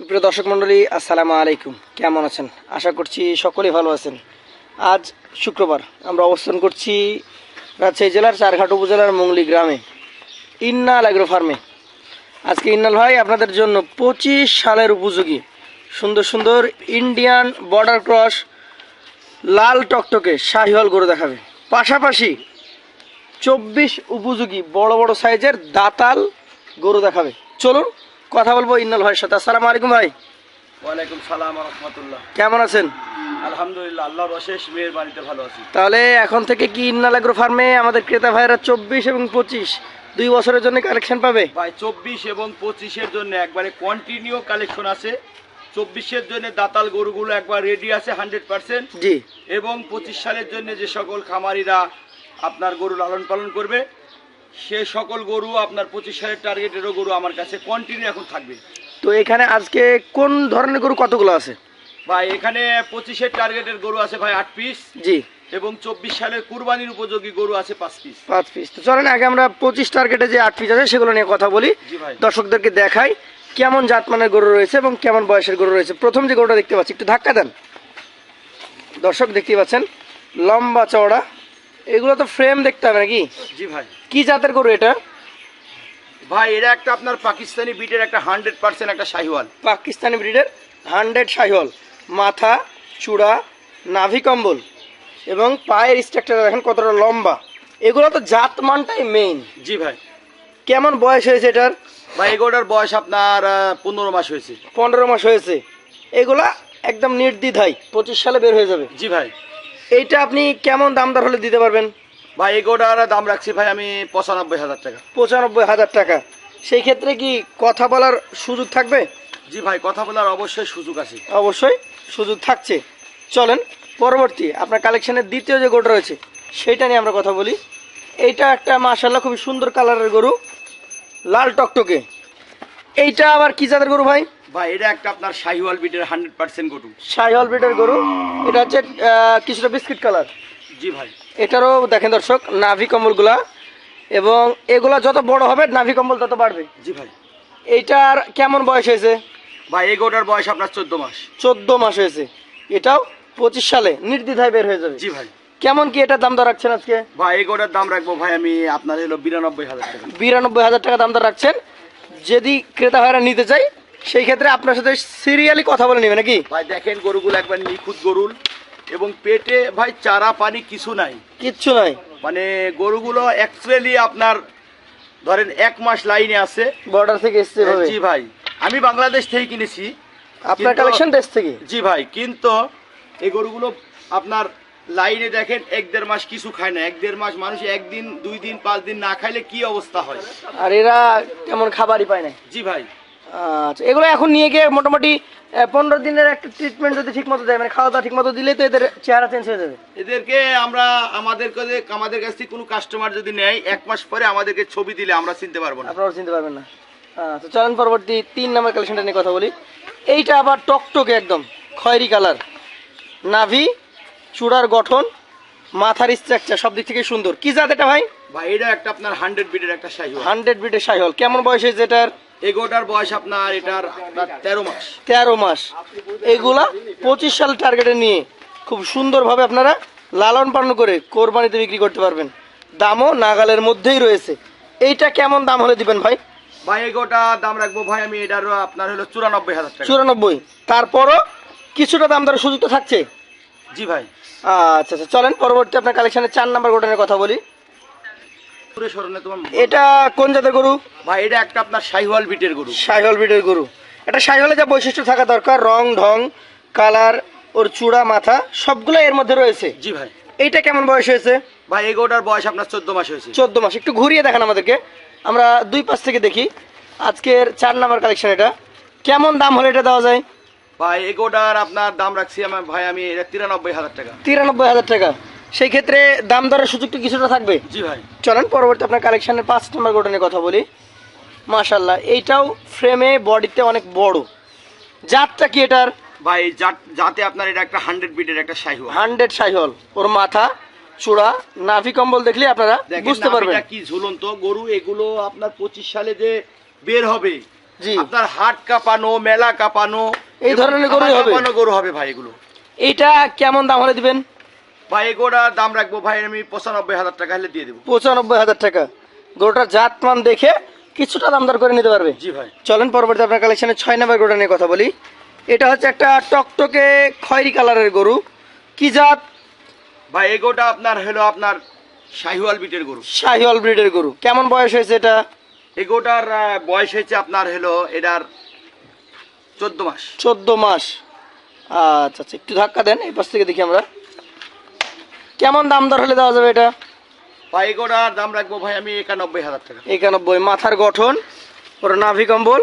সুপ্রিয় দর্শক মণ্ডলী, আসসালামু আলাইকুম। কেমন আছেন? আশা করছি সকলেই ভালো আছেন। আজ শুক্রবার, আমরা অবস্থান করছি রাজশাহী জেলার চারঘাট উপজেলার মঙ্গলি গ্রামে, ইন্নাল অ্যাগ্রো ফার্মে। আজকে ইন্নাল ভাই আপনাদের জন্য পঁচিশ সালের উপযোগী, সুন্দর সুন্দর ইন্ডিয়ান বর্ডার ক্রস লাল টকটকে শাহিওয়াল গরু দেখাবে। পাশাপাশি চব্বিশ উপযোগী বড় বড় সাইজের দাতাল গরু দেখাবে। চলুন কথা বলব ইন্নাল ভাইয়ের সাথে। আসসালামু আলাইকুম ভাই। ওয়ালাইকুম সালাম রহমতুল্লাহ। কেমন আছেন? আলহামদুলিল্লাহ আল্লাহর অশেষ মেয়ের বাড়িতে ভালো আছি। তাহলে এখন থেকে কি ইন্নাল অ্যাগ্রো ফার্মে আমাদের ক্রেতা ভাইয়েরা চব্বিশ এবং পঁচিশ দুই বছরের জন্য কালেকশন পাবে? ভাই চব্বিশ এবং পঁচিশের জন্য একবারে কন্টিনিউ কালেকশন আছে। চব্বিশের জন্য দাতাল গরুগুলো একবার রেডি আছে হান্ড্রেড পার্সেন্ট জি। এবং পঁচিশ সালের জন্য যে সকল খামারিরা আপনার গরু লালন পালন করবে সে সকল গরু আপনার পঁচিশ সালের টার্গেটেরও গরু আমার কাছে কন্টিনিউ এখন থাকবে। তো এখানে আজকে কোন ধরনের গরু কতগুলো আছে? ভাই এখানে পঁচিশের টার্গেটের গরু আছে ভাই আট পিস জি। এবং চব্বিশ সালের কুরবানির উপযোগী গরু আছে পাঁচ পিস পাঁচ পিস তো চলেন আগে আমরা পঁচিশ টার্গেটে যে আট পিস আছে সেগুলো নিয়ে কথা বলি। দর্শকদেরকে দেখাই কেমন জাতমানের গরু রয়েছে এবং কেমন বয়সের গরু রয়েছে। প্রথম যে গরুটা দেখতে পাচ্ছি একটু ধাক্কা দেন। দর্শক দেখতে পাচ্ছেন লম্বা চওড়া এগুলো তো ফ্রেম দেখতে হবে নাকি? জি ভাই। কি জাতের গরু এটা? ভাই এটা একটা আপনার পাকিস্তানি ব্রিডের একটা হান্ড্রেড পার্সেন্ট একটা শাহিওয়াল। পাকিস্তানি ব্রিডের হান্ড্রেড শাহিওয়াল। মাথা চূড়া নাভি কম্বল এবং পায়ের স্ট্রাকচার দেখেন কতটা লম্বা। এগুলো তো জাত মানটাই মেইন জি ভাই। কেমন বয়স হয়েছে এটার? ভাই এগোটার বয়স আপনার পনেরো মাস হয়েছে। পনেরো মাস হয়েছে। এগুলা একদম নির্দ্বিধাই পঁচিশ সালে বের হয়ে যাবে। জি ভাই। এইটা আপনি কেমন দাম দর হলে দিতে পারবেন? ভাই এই এগোটার দাম রাখছি ভাই আমি পঁচানব্বই হাজার টাকা। পঁচানব্বই হাজার টাকা। সেই ক্ষেত্রে কি কথা বলার সুযোগ থাকবে? জি ভাই কথা বলার অবশ্যই সুযোগ আছে। অবশ্যই সুযোগ থাকছে। চলেন পরবর্তী আপনার কালেকশনের দ্বিতীয় যে গরুটা রয়েছে সেইটা নিয়ে আমরা কথা বলি। এইটা একটা মাশাল্লাহ খুবই সুন্দর কালারের গরু লাল টকটকে। এইটা আবার কি জাতের গরু ভাই? ভাই এটা একটা আপনার শাহিওয়াল বিটের হান্ড্রেড পার্সেন্ট গরু। শাহিওয়াল ব্রিডের গরু। এটা হচ্ছে কিছুটা বিস্কিট কালার। জি ভাই। এটারও দেখেন দর্শক নাভি কম্বলগুলা। এবং এগুলা যত বড় হবে নাভি কম্বল তত বাড়বে। জি ভাই। এইটার কেমন বয়স হয়েছে? ভাই এগোটার বয়স আপনার চোদ্দ মাস। চোদ্দ মাস হয়েছে। এটাও পঁচিশ সালে নির্দ্বিধায় বের হয়ে যাবে। জি ভাই। কেমন কি এটার দাম দর রাখছেন আজকে? ভাই এগোটার দাম রাখব ভাই আমি আপনার হলো বিরানব্বই হাজার টাকা। বিরানব্বই হাজার টাকা দাম দর রাখছেন। যদি ক্রেতা ভাইরা নিতে চাই সেই ক্ষেত্রে আপনার সাথে সিরিয়ালি কথা বলে নেবে নাকি? ভাই দেখেন গরুগুলো একবার নিখুঁত গরুল এবং পেটে ভাই চারা পানি কিছু নাই। কিচ্ছু নাই। মানে গরুগুলো অ্যাকচুয়ালি আপনার ধরেন এক মাস লাইনে আছে। বর্ডার থেকে এসছে জি ভাই আমি বাংলাদেশ থেকে কিনেছি। আপনার কালেকশন দেশ থেকে? জি ভাই কিন্তু এই গরুগুলো আপনার লাইনে দেখেন এক দেড় মাস কিছু খায় না। এক দেড় মাস মানুষ একদিন দুই দিন পাঁচ দিন না খাইলে কি অবস্থা হয়? আর এরা তেমন খাবারই পায় না। জি ভাই। আচ্ছা এগুলো এখন নিয়ে গিয়ে মোটামুটি পনেরো দিনের একটা ট্রিটমেন্ট যদি ঠিক মতো দেয় মানে খাওয়া দাওয়া ঠিক মতো দিলে তো এদের চেহারা চেঞ্জ হয়ে যাবে। এদেরকে আমরা আমাদের কাছে আমাদের কাছ থেকে কোনো কাস্টমার যদি নেয় এক মাস পরে আমাদেরকে ছবি দিলে আমরা চিনতে পারব না। আপনারা চিনতে পারবেন না। আচ্ছা চলেন পরবর্তী তিন নম্বর কালেকশনটা নিয়ে কথা বলি। এইটা আবার টকটকে একদম খয়েরি কালার নাভি চূড়ার গঠন মাথার স্ট্রাকচার সব দিক থেকে সুন্দর। কি জাত এটা ভাই? ভাই এটা একটা আপনার হান্ড্রেড বিটের একটা সাইজ হান্ড্রেড ব্রিডের সাইহল কেমন বয়সে হয়েছে এটার এগোটার বয়স আপনার এটার তেরো মাস। তেরো মাস। এগুলা পঁচিশ সাল টার্গেটে নিয়ে খুব সুন্দরভাবে আপনারা লালন পালন করে কোরবানিতে বিক্রি করতে পারবেন। দামও নাগালের মধ্যেই রয়েছে। এইটা কেমন দাম হলে দিবেন ভাই? ভাই এগোটা দাম রাখব ভাই আমি এটার আপনার হলো চুরানব্বই হাজার টাকা। চুরানব্বই। তারপরও কিছুটা দাম দরের সুযোগ তো থাকছে? জি ভাই। আচ্ছা আচ্ছা চলেন পরবর্তী আপনার কালেকশনের চার নাম্বার গোডানের কথা বলি। এটা কোন জাতের গরু? ভাই এটা একটা আপনার শাহিওয়াল বিটের গরু। সাইহল বিটের গরু। এটা সাইহলে যা বৈশিষ্ট্য থাকা দরকার রং ঢং কালার ওর চূড়া মাথা সবগুলো এর মধ্যে রয়েছে। জি ভাই। এইটা কেমন বয়স হয়েছে? ভাই এই এগোটার বয়স আপনার চোদ্দ মাস হয়েছে। চোদ্দ মাস। একটু ঘুরিয়ে দেখান আমাদেরকে। আমরা দুই পাশ থেকে দেখি। আজকের চার নাম্বার কালেকশন এটা। কেমন দাম হলে এটা দেওয়া যায়? ভাই এগোটার আপনার দাম রাখছি আমার ভাই আমি এটা তিরানব্বই হাজার টাকা। তিরানব্বই হাজার টাকা। সেই ক্ষেত্রে দাম দরের সুযোগটা কিছুটা থাকবে। জি ভাই। চলেন পরবর্তী আপনার কালেকশনের পাঁচ নম্বর গোডানের কথা বলি। মাশাল্লাহ এইটাও ফ্রেমে বডিতে অনেক বড়। জাতটা কি এটার? ভাই যা- যাতে আপনার এটা একটা হান্ড্রেড বিটের একটা শাহিওয়াল। হান্ড্রেড সাইহল ওর মাথা চূড়া নাভি কম্বল দেখলে আপনারা বুঝতে পারবেন। কি ঝুলন্ত গরু এগুলো আপনার পঁচিশ সালে যে বের হবে জি। আপনার হাট কাঁপানো মেলা কাঁপানো এই ধরনের খামার হবে? গরু হবে ভাই এগুলো। এইটা কেমন দাম হলে দিবেন? ভাই এগুলোর দাম রাখব ভাই আমি পঁচানব্বই হাজার টাকা হলে দিয়ে দেবো। পঁচানব্বই হাজার টাকা। গরুটার জাত মান দেখে কিছুটা দাম দর করে নিতে পারবে। জি ভাই। চলেন পরবর্তী আপনার কালেকশনে ছয় নম্বর গরুটা নিয়ে কথা বলি। এটা হচ্ছে একটা টকটকে খয়েরি কালারের গরু। কি জাত? ভাই এগোটা আপনার হলো আপনার শাহিওয়াল বিটের গরু। শাহিওয়াল ব্রিডের গরু। কেমন বয়স হয়েছে এটা? এগোটার বয়স হয়েছে আপনার হলো এটার চোদ্দ মাস। চোদ্দ মাস। আচ্ছা আচ্ছা একটু ধাক্কা দেন এই পাশ থেকে দেখি আমরা। কেমন দাম দর হলে দেওয়া যাবে এটা? ভাই এগোটার দাম রাখব ভাই আমি একানব্বই হাজার টাকা। একানব্বই। মাথার গঠন ওর নাভি কম্বল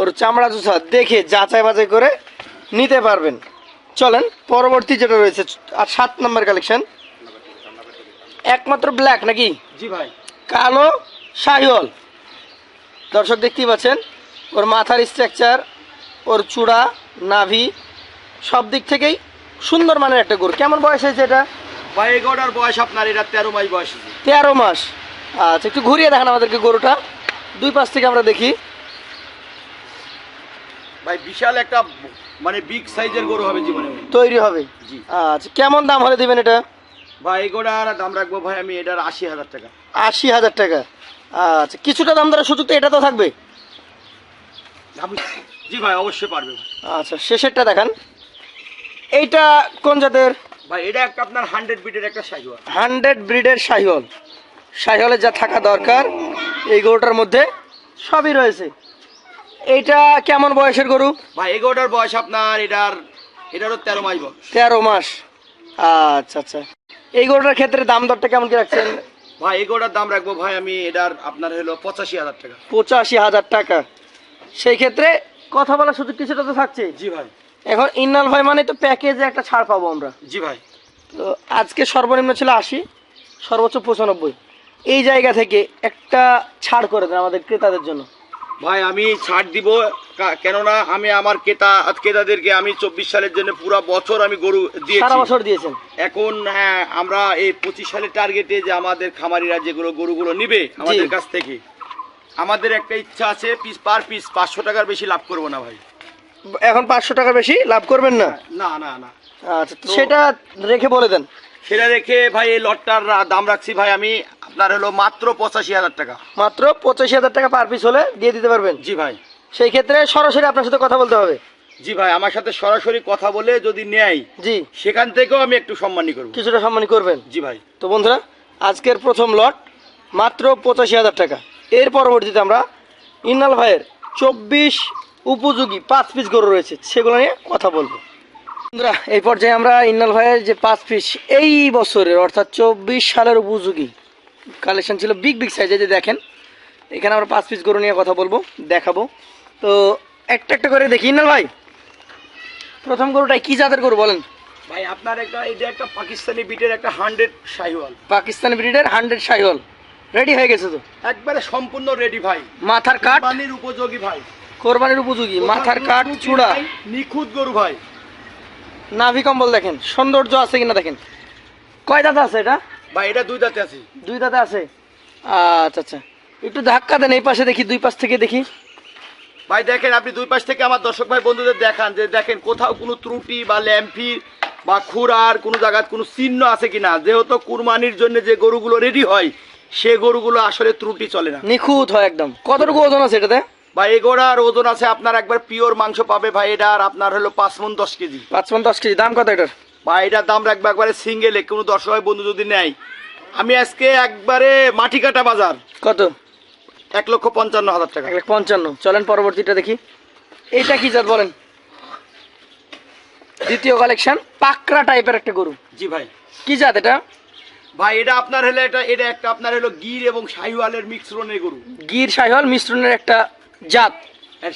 ওর চামড়া চুষা দেখে যাচাই বাছাই করে নিতে পারবেন। চলেন পরবর্তী যেটা রয়েছে আর সাত নম্বর কালেকশন একমাত্র ব্ল্যাক নাকি? জি ভাই। কালো শাহিওয়াল। দর্শক দেখতেই পাচ্ছেন ওর মাথার স্ট্রাকচার ওর চূড়া নাভি সব দিক থেকেই সুন্দর মানের একটা গরু। কেমন বয়স হয়েছে এটা? ভাই এগোটার বয়স আপনার? এটা তেরো মাস বয়স তেরো মাস। আচ্ছা একটু ঘুরিয়ে দেখান আমাদেরকে গরুটা। দুই পাশ থেকে আমরা দেখি। ভাই বিশাল একটা মানে বিগ সাইজের গরু হবে জীবনে। তৈরি হবে। জি। আচ্ছা কেমন দাম হলে দিবেন এটা? ভাই এগোটার দাম রাখব ভাই আমি এটার আশি হাজার টাকা। আশি হাজার টাকা। আচ্ছা কিছুটা দাম দরের সুযোগ তো এটা তো থাকবে। জি ভাই অবশ্যই পারবে আচ্ছা শেষেরটা দেখান। এইটা কোন জাতের? ভাই এটা একটা আপনার হান্ড্রেড বিটের একটা শাহিওয়াল ব্রিডের শাহিওয়াল যা থাকা দরকার এই গরুটার মধ্যে সবই রয়েছে। কেমন বয়সের গরু? ভাই বয়স আপনার এটার এটারও তেরো মাস বয়স। তেরো মাস। আচ্ছা আচ্ছা। এই গরুটার ক্ষেত্রে দাম দরটা কেমন কি রাখছেন? ভাই এই এগোটার দাম রাখব ভাই আমি এটার আপনার হলো পঁচাশি হাজার টাকা। পঁচাশি হাজার টাকা। সেই ক্ষেত্রে কথা বলার সুযোগ কিছুটা তো থাকছে। জি ভাই। এখন ইন্নাল ভাই মানে তো প্যাকেজে একটা ছাড় পাবো আমরা। জি ভাই। তো আজকে সর্বনিম্ন ছিল আশি সর্বোচ্চ পঁচানব্বই। এই জায়গা থেকে একটা ছাড় করে দেন আমাদের ক্রেতাদের জন্য। ভাই আমি ছাড় দিব কেননা আমি আমার ক্রেতা ক্রেতাদেরকে আমি চব্বিশ সালের জন্য পুরো বছর আমি গরু দিয়ে সারা বছর দিয়েছেন। এখন হ্যাঁ, আমরা এই পঁচিশ সালের টার্গেটে যে আমাদের খামারিরা যেগুলো গরুগুলো নিবে আমাদের কাছ থেকে আমাদের একটা ইচ্ছা আছে পিস পার পিস পাঁচশো টাকার বেশি লাভ করব না ভাই। এখন পাঁচশো টাকা বেশি? লাভ করবেন না? না না না। আচ্ছা তো সেটা রেখে বলে দেন। সেটা রেখে ভাই এই লটটার দাম রাখছি ভাই আমি আপনার হলো মাত্র পঁচাশি হাজার টাকা। মাত্র পঁচাশি হাজার টাকা পার পিস হলে দিয়ে দিতে পারবেন? জি ভাই। সেই ক্ষেত্রে সরাসরি আপনার সাথে কথা বলতে হবে। জি ভাই আমার সাথে সরাসরি কথা বলে যদি নেয় জি। সেখান থেকেও আমি একটু সম্মানী করব। কিছুটা সম্মানী করবেন। জি ভাই। তো বন্ধুরা আজকের প্রথম লট মাত্র পঁচাশি হাজার টাকা। এর পরবর্তীতে আমরা ইন্নাল ভাইয়ের চব্বিশ উপযোগী পাঁচ পিস গরু রয়েছে সেগুলো নিয়ে কথা বলব। বন্ধুরা এই পর্যায়ে আমরা ইন্নাল ভাইয়ের যে পাঁচ পিস এই বছরের অর্থাৎ চব্বিশ সালের উপযোগী কালেকশন ছিল বিগ বিগ সাইজে যে দেখেন এখানে আমরা পাঁচ পিস গরু নিয়ে কথা বলব দেখাবো। তো একটা একটা করে দেখি। ইন্নাল ভাই প্রথম গরুটাই কি জাতের গরু বলেন? ভাই আপনার একটা এই যে একটা পাকিস্তানি ব্রিডের একটা হান্ড্রেড শাহিওয়াল। পাকিস্তানি ব্রিডের হান্ড্রেড সাইহল রেডি হয়ে গেছে তো? একবারে সম্পূর্ণ রেডি ভাই। মাথার কাট পানির উপযোগী ভাই। কোরবানির উপযোগী মাথার কাঠ চূড়া। নিখুঁত গরু ভাই। নাভি কম্বল দেখেন সৌন্দর্য আছে কিনা দেখেন। কয় দাঁত আছে এটা? ভাই এটা দুই দাঁতে আছে। দুই দাঁতে আছে? আচ্ছা আচ্ছা। একটু ধাক্কা দেন এই পাশে দেখি দুই পাশ থেকে দেখি। ভাই দেখেন আপনি দুই পাশ থেকে আমার দর্শক ভাই বন্ধুদের দেখান যে দেখেন কোথাও কোনো ত্রুটি বা ল্যাম্পি বা খুরার কোনো জায়গায় কোনো চিহ্ন আছে কিনা। যেহেতু কুরবানির জন্য যে গরুগুলো রেডি হয় সে গরুগুলো আসলে ত্রুটি চলে না। নিখুঁত হয় একদম। কতটুকু ওজন আছে এটাতে? ভাই এগোড়ার ওজন আছে আপনার একবার পিওর মাংস পাবে ভাই এটা আর আপনার হলো পাঁচ মন দশ কেজি। পাঁচ পন দশ কেজি দাম কত এটার? ভাই এটার দাম রাখবে একবারে সিঙ্গেলে কোনো দর্শক বন্ধু যদি নেয়। আমি আজকে একবারে মাটি কাটা বাজার। কত? এক লক্ষ পঞ্চান্ন হাজার টাকা। এক লাখ পঞ্চান্ন। চলেন পরবর্তীটা দেখি। এটা কি জাত বলেন? দ্বিতীয় কালেকশন পাকড়া টাইপের একটা গরু। জি ভাই। কি জাত এটা? ভাই এটা আপনার হলো এটা এটা একটা আপনার হলো গির এবং শাহিওয়ালের মিশ্রণের গরু। গির সাহিওয়াল মিশ্রণের একটা জাত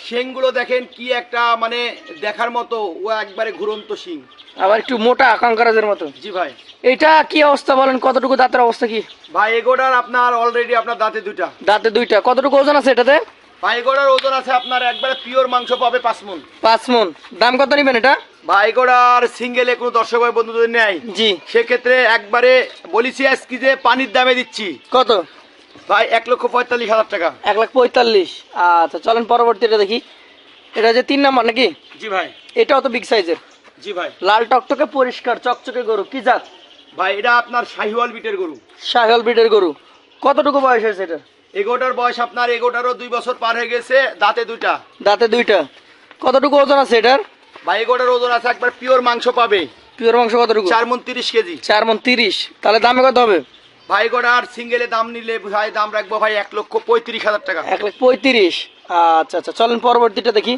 শিংগুলো দেখেন কি একটা মানে দেখার মতো ও একবারে ঘুরন্ত শিং আবার একটু মোটা কাঙ্কারাজের মতো। জি ভাই। এটা কি অবস্থা বলেন? কতটুকু দাঁতের অবস্থা কি? ভাই এগোটার আপনার অলরেডি আপনার দাঁতে দুইটা। দাঁতে দুইটা। কতটুকু ওজন আছে এটাতে? ভাই এগোটার ওজন আছে আপনার একবারে পিওর মাংস পাবে পাঁচ মন পাঁচ মন দাম কত নিবেন এটা? ভাই এগোটার সিঙ্গেলে কোনো দর্শক ভাই বন্ধু যদি নেয় জি। সেক্ষেত্রে একবারে বলেছি আজকে যে পানির দামে দিচ্ছি। কত? ভাই এক লক্ষ পঁয়তাল্লিশ হাজার টাকা। এক লাখ পঁয়তাল্লিশ। আচ্ছা চলেন পরবর্তীটা দেখি। এটা যে তিন নাম্বার নাকি? জি ভাই। এটাও তো বিগ সাইজের জি ভাই। লাল টকটকে পরিষ্কার চকচকে গরু কি জাত? ভাই এটা আপনার শাহিওয়াল বিটের গরু। সাহেল বিটের গরু। কতটুকু বয়স হয়েছে এটা? এগোটার বয়স আপনার এগোটারও দুই বছর পার হয়ে গেছে দাঁতে দুইটা। দাঁতে দুইটা। কতটুকু ওজন আছে এটার? ভাই এগোটার ওজন আছে একবার পিওর মাংস পাবে। পিওর মাংস কতটুকু? চার মন তিরিশ কেজি। চার মন তিরিশ। তাহলে দামে কত হবে? ভাই গোটার সিঙ্গেলে দাম নিলে ভাই দাম রাখব ভাই এক লক্ষ পঁয়ত্রিশ হাজার টাকা। এক লাখ পঁয়ত্রিশ। আচ্ছা আচ্ছা চলেন পরবর্তীটা দেখি।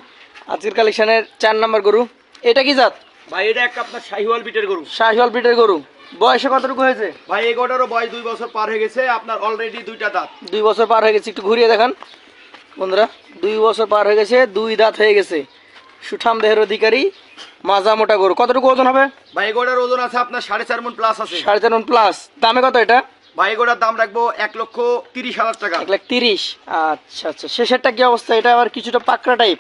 আজকের কালেকশনের চার নাম্বার গরু। এটা কি জাত? ভাই এটা একটা আপনার শাহিওয়াল বিটের গরু। শাহিওয়াল ব্রিডের গরু। বয়সে কতটুকু হয়েছে? ভাই এগোটারও বয়স দুই বছর পার হয়ে গেছে। আপনার অলরেডি দুইটা দাঁত। দুই বছর পার হয়ে গেছে। একটু ঘুরিয়ে দেখান। বন্ধুরা দুই বছর পার হয়ে গেছে দুই দাঁত হয়ে গেছে। সুঠাম দেহের অধিকারী মাজা মোটা গরু। কতটুকু ওজন হবে? ভাই এগোটার ওজন আছে আপনার সাড়ে চার মন প্লাস আছে। সাড়ে চার প্লাস দামে কত এটা? ভাই দাম রাখব এক লক্ষ তিরিশ হাজার টাকা। এক লাখ তিরিশ? আচ্ছা আচ্ছা। শেষেরটা কি অবস্থা? এটা আবার কিছুটা পাকড়া টাইপ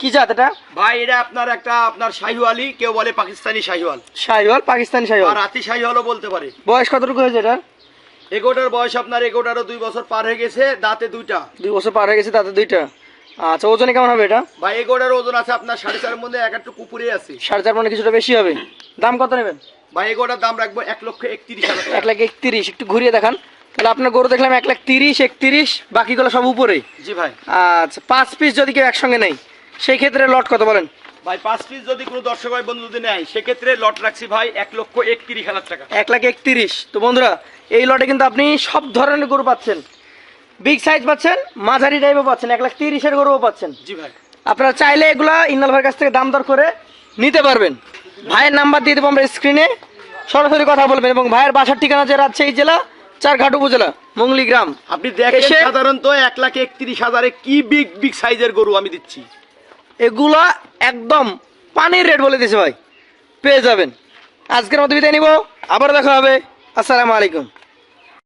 কি জাত এটা? ভাই এটা আপনার একটা আপনার শাহিওয়ালি কেউ বলে পাকিস্তানি শাহিওয়াল। শাহিওয়াল পাকিস্তানি শাহিওয়াল। রাতি শাহিওয়ালও বলতে পারে। বয়স কতটুকু হয়েছে এটা এগোটার বয়স আপনার এগোটারও দুই বছর পার হয়ে গেছে দাঁতে দুইটা। দুই বছর পার হয়ে গেছে তাতে দুইটা। আচ্ছা ওজনে কেমন হবে এটা? ভাই এগোটার ওজন আছে আপনার সাড়ে চারের মধ্যে এক একটু কুপুরে আছে। সাড়ে চার মানে কিছুটা বেশি হবে। দাম কত নেবেন? ভাই এগোটার দাম রাখব এক লক্ষ একত্রিশ হাজার এক লাখ একত্রিশ একটু ঘুরিয়ে দেখান। তাহলে আপনার গরু দেখলাম এক লাখ তিরিশ একত্রিশ বাকিগুলো সব উপরে জি ভাই। আচ্ছা পাঁচ পিস যদি কেউ একসঙ্গে নেই সেই ক্ষেত্রে লট কত বলেন? ভাই পাঁচ পিস যদি কোনো দর্শক ভাই বন্ধু যদি নেয় সেক্ষেত্রে লট রাখছি ভাই এক লক্ষ একত্রিশ হাজার টাকা। এক লাখ একত্রিশ। তো বন্ধুরা এই লটে কিন্তু আপনি সব ধরনের গরু পাচ্ছেন। বিগ সাইজ পাচ্ছেন মাঝারি টাইপও পাচ্ছেন এক লাখ তিরিশের গরুও পাচ্ছেন। জি ভাই। আপনারা চাইলে এগুলা ইন্নাল ভাইয়ের কাছ থেকে দাম দর করে নিতে পারবেন। ভাইয়ের নাম্বার দিয়ে দেবো আমরা স্ক্রিনে সরাসরি কথা বলবেন এবং ভাইয়ের বাসার ঠিকানা যে রাজশাহী জেলা চারঘাট উপজেলা মঙ্গলি গ্রাম আপনি দেখেন সাধারণত এক লাখ একত্রিশ হাজারে কি বিগ বিগ সাইজের গরু আমি দিচ্ছি। এগুলা একদম পানির রেট বলে দিয়েছে ভাই। পেয়ে যাবেন। আজকের মতো বিদায় নিব। আবার দেখা হবে। আসসালামু আলাইকুম।